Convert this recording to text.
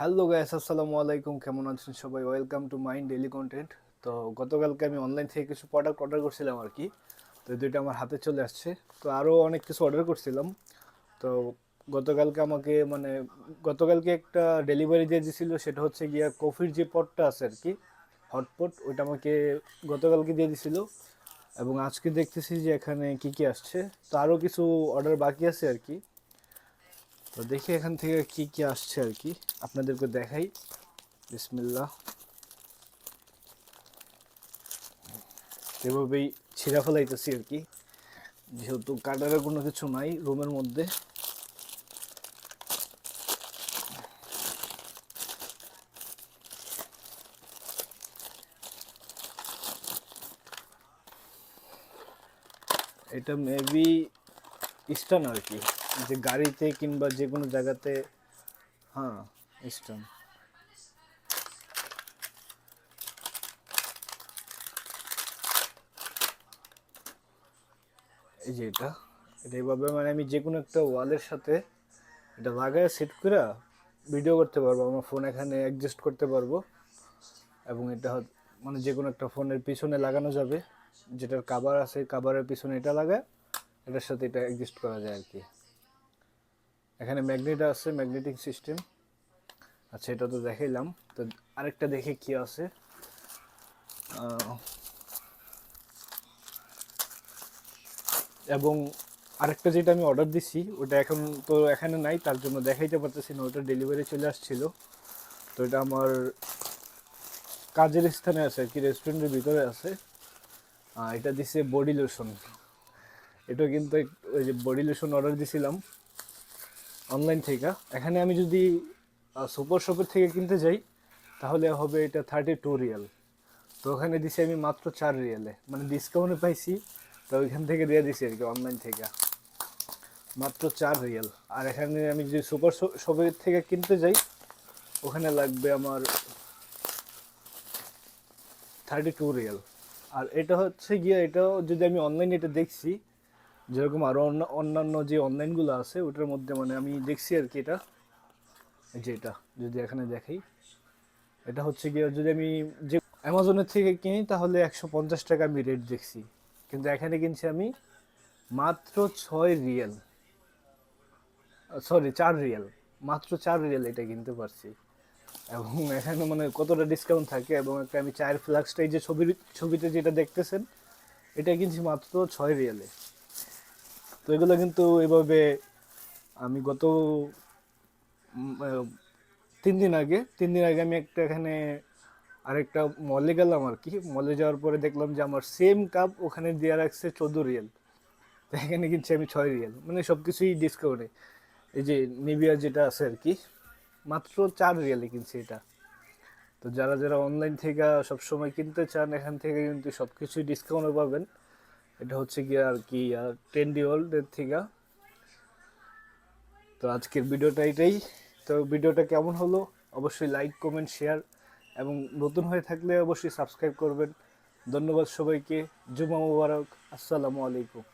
Hello guys আসসালামু আলাইকুম কেমন আছেন সবাই? Welcome to Mind Daily Content তো গতকালকে আমি অনলাইন থেকে কিছু প্রোডাক্ট অর্ডার করছিলাম আর কি। তো দুইটা আমার হাতে চলে আসছে। তো আরও অনেক কিছু অর্ডার করছিলাম। তো গতকালকে আমাকে মানে গতকালকে একটা ডেলিভারি দিয়ে দিয়েছিল সেটা হচ্ছে গিয়া কফির যে পটটা আছে আর কি হটপট ওইটা আমাকে গতকালকে দিয়ে দিছিল। এবং আজকে দেখতেছি যে এখানে কি কি আসছে। তো আরও কিছু অর্ডার বাকি আছে আর কি। তো দেখি এখান থেকে কি কি আসছে আর কি। আপনাদেরকে দেখাই। বিসমিল্লাহ। এভাবেই ছিঁড়া ফেলাইতেছি আর কি। যেহেতু কাটারের কোনো কিছু নাই রুমের মধ্যে। এটা মেবি স্টান আর কি। যে গাড়িতে কিংবা যে কোনো জায়গাতে হ্যাঁ স্টান এই যে এটা এটা এইভাবে মানে আমি যে কোনো একটা ওয়ালের সাথে এটা লাগায় সেট করে ভিডিও করতে পারব, আমার ফোন এখানে অ্যাডজাস্ট করতে পারব। এবং এটা মানে যে কোনো একটা ফোনের পিছনে লাগানো যাবে, যেটার কাভার আছে কাভারের পিছনে এটা লাগায়। এটার সাথে এটা অ্যাডজাস্ট করা যায় আর কি। এখানে ম্যাগনেট আছে ম্যাগনেটিক সিস্টেম আচ্ছা এটা তো দেখাইলাম। তো আরেকটা দেখে কি আছে? এবং আরেকটা যেটা আমি অর্ডার দিছি, ওটা এখন তো এখানে নাই, তার জন্য দেখাইতে পারতেছি না, ওটা ডেলিভারি চলে আসছিল। তো এটা আমার কাজের স্থানে আছে আর কি রেস্টুরেন্টের ভিতরে আছে। এটা দিছে বডি লোশন এটা কিন্তু ওই যে বডি লোশন অর্ডার দিছিলাম অনলাইন থেকে। এখানে আমি যদি সুপার শপের থেকে কিনতে যাই, তাহলে হবে এটা থার্টি টু রিয়াল তো ওখানে দিছি আমি মাত্র চার রিয়ালে মানে ডিসকাউন্টে পাইছি, তো ওইখান থেকে দিয়ে দিছি আর কি অনলাইন থেকে। মাত্র চার রিয়াল আর এখানে আমি যদি সুপার শপের থেকে কিনতে যাই, ওখানে লাগবে আমার থার্টি টু রিয়াল আর এটা হচ্ছে গিয়ে, এটাও যদি আমি অনলাইনে এটা দেখছি যেরকম আরও অন্য, অন্যান্য যে অনলাইনগুলো আছে, ওটার মধ্যে মানে আমি দেখছি আর কি এটা। এই যে এটা, যদি এখানে দেখাই। এটা হচ্ছে গিয়ে যদি আমি যে অ্যামাজনের থেকে কিনি, তাহলে একশো পঞ্চাশ টাকা আমি রেট দেখছি। কিন্তু এখানে কিনছি আমি মাত্র ছয় রিয়েল। সরি চার রিয়েল। মাত্র চার রিয়েল এটা কিনতে পারছি। এবং এখানে মানে কতটা ডিসকাউন্ট থাকে, এবং একটা আমি চায়ের ফ্লাক্সটা এই যে ছবির, ছবিতে যেটা দেখতেছেন, এটা কিনছি মাত্র ছয় রিয়েলে। তো এগুলো কিন্তু এভাবে আমি গত তিন দিন আগে, তিন দিন আগে আমি একটা এখানে আরেকটা মলে গেলাম আর কি। মলে যাওয়ার পরে দেখলাম যে আমার সেম কাপ ওখানে দেওয়া রাখছে চোদ্দ রিয়েল। তো এখানে কিনছি আমি ছয় রিয়েল। মানে সব কিছুই ডিসকাউন্টে এই যে নিবিয়া যেটা আছে আর কি, মাত্র চার রিয়ালে কিনছি এটা। তো যারা যারা অনলাইন থেকে সবসময় কিনতে চান, এখান থেকে কিন্তু সব কিছুই ডিসকাউন্টে পাবেন। এটা হচ্ছে কি আর কি আর টেন্ডি ওয়ার্ল্ডের থেকে তো আজকের ভিডিওটা এটাই। তো ভিডিওটা কেমন হলো? অবশ্যই লাইক কমেন্ট শেয়ার এবং নতুন হয়ে থাকলে অবশ্যই সাবস্ক্রাইব করবেন। ধন্যবাদ সবাইকে। জুমা মুবারক। আসসালামু আলাইকুম।